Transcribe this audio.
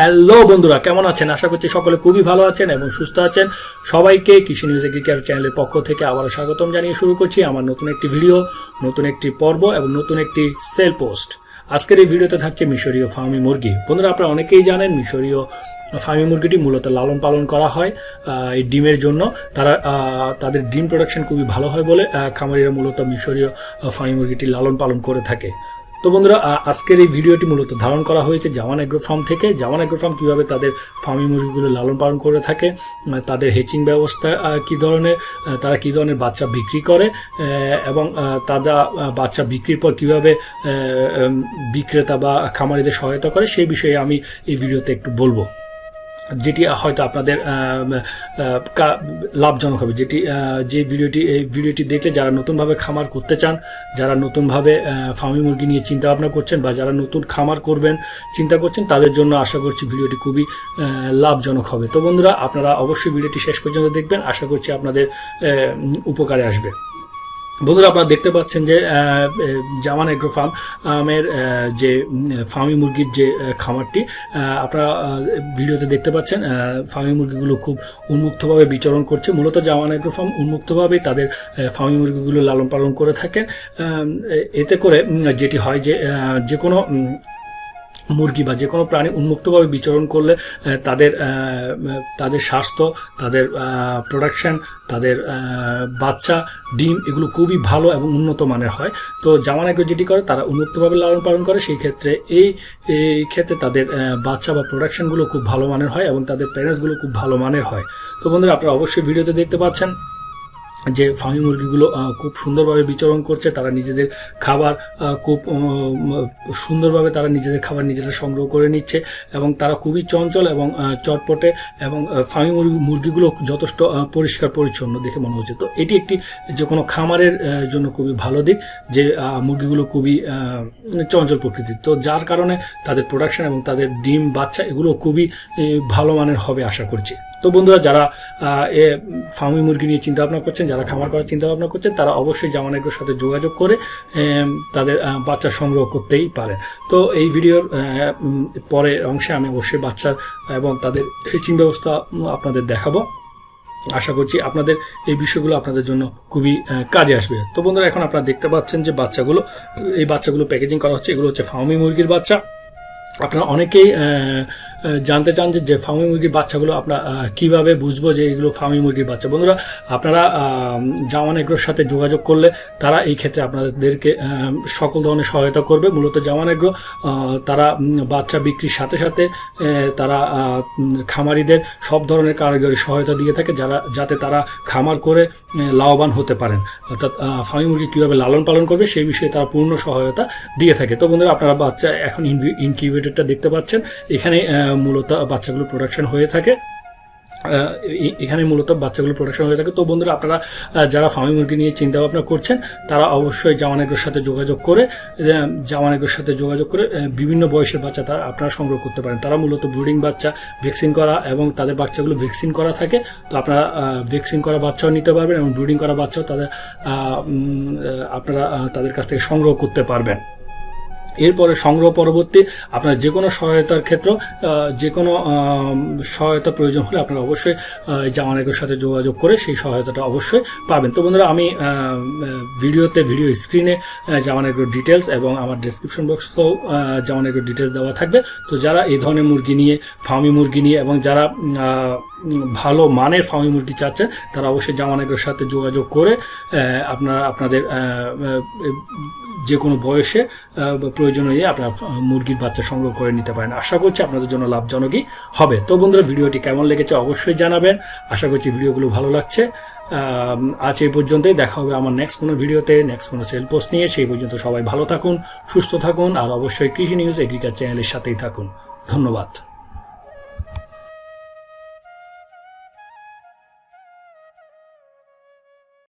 Hello বন্ধুরা, কেমন আছেন? আশা করছি সকলে খুবই ভালো আছেন এবং সুস্থ আছেন। সবাইকে কৃষি নিউজ এগ্রিকালচার চ্যানেলের পক্ষ থেকে আবারও স্বাগতম জানিয়ে শুরু করছি আমার নতুন একটি ভিডিও নতুন একটি পর্ব এবং নতুন একটি সেল পোস্ট আজকের এই ভিডিওতে থাকছে মিশরীয় ফার্মি মুরগি। বন্ধুরা, আপনারা অনেকেই জানেন মিশরীয় ফার্মি মুরগিটি মূলত লালন পালন করা হয় এই ডিমের জন্য। তারা তাদের ডিম প্রোডাকশন খুবই ভালো হয় বলে খামারিরা মূলত মিশরীয় ফার্মি মুরগিটি লালন পালন করে থাকে। তো বন্ধুরা আজকের এই ভিডিওটি মূলত ধারণ করা হয়েছে জাওয়ান অ্যাগ্রো ফার্ম থেকে। জাওয়ান অ্যাগ্রো ফার্ম কীভাবে তাদের ফার্মি মুরগিগুলো লালন পালন করে থাকে তাদের হেচিং ব্যবস্থা কি ধরনের তারা কী ধরনের বাচ্চা বিক্রি করে এবং তারা বাচ্চা বিক্রির পর কীভাবে বিক্রেতা বা খামারিদের সহায়তা করে, সেই বিষয়ে আমি এই ভিডিওতে একটু বলব। যেটি হয়তো আপনাদের লাভজনক হবে। যেটি যে ভিডিওটি, এই ভিডিওটি দেখলে যারা নতুনভাবে খামার করতে চান, যারা নতুনভাবে ফার্মি মুরগি নিয়ে চিন্তা ভাবনা করছেন বা যারা নতুন খামার করবেন, চিন্তা করছেন, তাদের জন্য আশা করছি ভিডিওটি খুবই লাভজনক হবে। তো বন্ধুরা, আপনারা অবশ্যই ভিডিওটি শেষ পর্যন্ত দেখবেন। আশা করছি আপনাদের উপকারে আসবে। বন্ধুরা, আপনারা দেখতে পাচ্ছেন যে জামান এগ্রো ফার্ম, আমের যে ফার্মি মুরগির যে খামারটি আপনারা ভিডিওতে দেখতে পাচ্ছেন ফার্মি মুরগিগুলো খুব উন্মুক্তভাবে বিচরণ করছে। মূলত জামান এগ্রো ফার্ম উন্মুক্তভাবেই তাদের ফার্মি মুরগিগুলো লালন পালন করে থাকেন। এতে করে যেটি হয় যে যে কোনো মুরগি বা যে কোনো প্রাণী উন্মুক্তভাবে বিচরণ করলে তাদের তাদের স্বাস্থ্য, তাদের প্রোডাকশন তাদের বাচ্চা, ডিম এগুলো খুবই ভালো এবং উন্নত মানের হয়। তো জামান জামানাকে যেটি করে, তারা উন্মুক্তভাবে লালন পালন করে, সেই ক্ষেত্রে এই এই ক্ষেত্রে তাদের বাচ্চা বা প্রোডাকশনগুলো খুব ভালো মানের হয় এবং তাদের প্যারেন্টসগুলো খুব ভালো মানের হয়। তো বন্ধুরা, আপনারা অবশ্যই ভিডিওতে দেখতে পাচ্ছেন। যে ফার্মি মুরগিগুলো খুব সুন্দরভাবে বিচরণ করছে, তারা নিজেদের খাবার খুব সুন্দরভাবে তারা নিজেদের খাবার নিজেরা সংগ্রহ করে নিচ্ছে এবং তারা খুবই চঞ্চল এবং চটপটে এবং ফার্মি মুরগি, মুরগিগুলো যথেষ্ট পরিষ্কার, পরিচ্ছন্ন দেখে মনে হচ্ছে। তো এটি একটি যে কোনো খামারের জন্য খুবই ভালো দিক যে মুরগিগুলো খুবই চঞ্চল প্রকৃতির। তো যার কারণে তাদের প্রোডাকশন এবং তাদের ডিম, বাচ্চা এগুলো খুবই ভালো মানের হবে আশা করছি। তো বন্ধুরা, যারা এ ফার্মি মুরগি নিয়ে চিন্তা ভাবনা করছেন, যারা খামার করার চিন্তা ভাবনা করছেন, তারা অবশ্যই জামানেগ্রোর সাথে যোগাযোগ করে তাদের বাচ্চা সংগ্রহ করতেই পারেন। তো এই ভিডিওর পরের অংশে আমি অবশ্যই বাচ্চার এবং তাদের হেচিং ব্যবস্থা আপনাদের দেখাবো। আশা করছি আপনাদের এই বিষয়গুলো আপনাদের জন্য খুবই কাজে আসবে। তো বন্ধুরা, এখন আপনারা দেখতে পাচ্ছেন যে বাচ্চাগুলো, এই বাচ্চাগুলো প্যাকেজিং করা হচ্ছে। এগুলো হচ্ছে ফার্মি মুরগির বাচ্চা। আপনারা অনেকেই জানতে চান যে ফার্মি মুরগির বাচ্চাগুলো আপনার কীভাবে বুঝব যে এগুলো ফার্মি মুরগির বাচ্চা। বন্ধুরা, আপনারা জাওয়ান এগ্রোর সাথে যোগাযোগ করলে তারা এই ক্ষেত্রে আপনাদেরকে সকল ধরনের সহায়তা করবে। মূলত জাওয়ান এগ্রো তারা বাচ্চা বিক্রির সাথে সাথে তারা খামারিদের সব ধরনের কারিগরি সহায়তা দিয়ে থাকে, যারা, যাতে তারা খামার করে লাভবান হতে পারেন। অর্থাৎ ফার্মি মুরগি কীভাবে লালন পালন করবে সেই বিষয়ে তারা পূর্ণ সহায়তা দিয়ে থাকে। তো বন্ধুরা, আপনারা বাচ্চা এখন ইনকিউবেটরটা দেখতে পাচ্ছেন। এখানে মূলত বাচ্চাগুলো প্রোডাকশন হয়ে থাকে। এখানে মূলত বাচ্চাগুলো প্রোডাকশন হয়ে থাকে। তো বন্ধুরা, আপনারা যারা ফার্মি মুরগি নিয়ে চিন্তা ভাবনা করছেন, তারা অবশ্যই জামানেগ্রোর সাথে যোগাযোগ করে জামানেগ্রোর সাথে যোগাযোগ করে বিভিন্ন বয়সের বাচ্চা তারা আপনারা সংগ্রহ করতে পারেন। তারা মূলত ব্রুডিং বাচ্চা, ভ্যাকসিন করা এবং তাদের বাচ্চাগুলো ভ্যাকসিন করা থাকে। তো আপনারা ভ্যাকসিন করা বাচ্চাও নিতে পারবেন এবং ব্রুডিং করা বাচ্চাও তাদের আপনারা তাদের কাছ থেকে সংগ্রহ করতে পারবেন। এরপরে সংগ্রহ পরবর্তী আপনার যে কোনো সহায়তার ক্ষেত্র যে কোনো সহায়তা প্রয়োজন হলে আপনারা অবশ্যই জামানেগের সাথে যোগাযোগ করে সেই সহায়তাটা অবশ্যই পাবেন। তো বন্ধুরা, আমি ভিডিওতে, ভিডিও স্ক্রিনে জামানেগর ডিটেলস এবং আমার ডেসক্রিপশন বক্সেও জামানেগর ডিটেলস দেওয়া থাকবে। তো যারা এই ধরনের মুরগি নিয়ে ফার্মি মুরগি নিয়ে এবং যারা ভালো মানের ফার্মি মুরগি চাচ্ছেন তারা অবশ্যই জামানেগর সাথে যোগাযোগ করে আপনারা, আপনাদের যে কোনো বয়সে প্রয়োজন হয়ে আপনার মুরগির বাচ্চা সংগ্রহ করে নিতে পারেন। আশা করছি আপনাদের জন্য লাভজনকই হবে। তো বন্ধুরা, ভিডিওটি কেমন লেগেছে অবশ্যই জানাবেন। আশা করছি ভিডিওগুলো ভালো লাগছে। আজ এই পর্যন্তই। দেখা হবে আমার নেক্সট কোনো ভিডিওতে নেক্সট কোনো সেল পোস্ট নিয়ে। সেই পর্যন্ত সবাই ভালো থাকুন, সুস্থ থাকুন, আর অবশ্যই কৃষি নিউজ এগ্রিকালচার চ্যানেলের সাথেই থাকুন। ধন্যবাদ।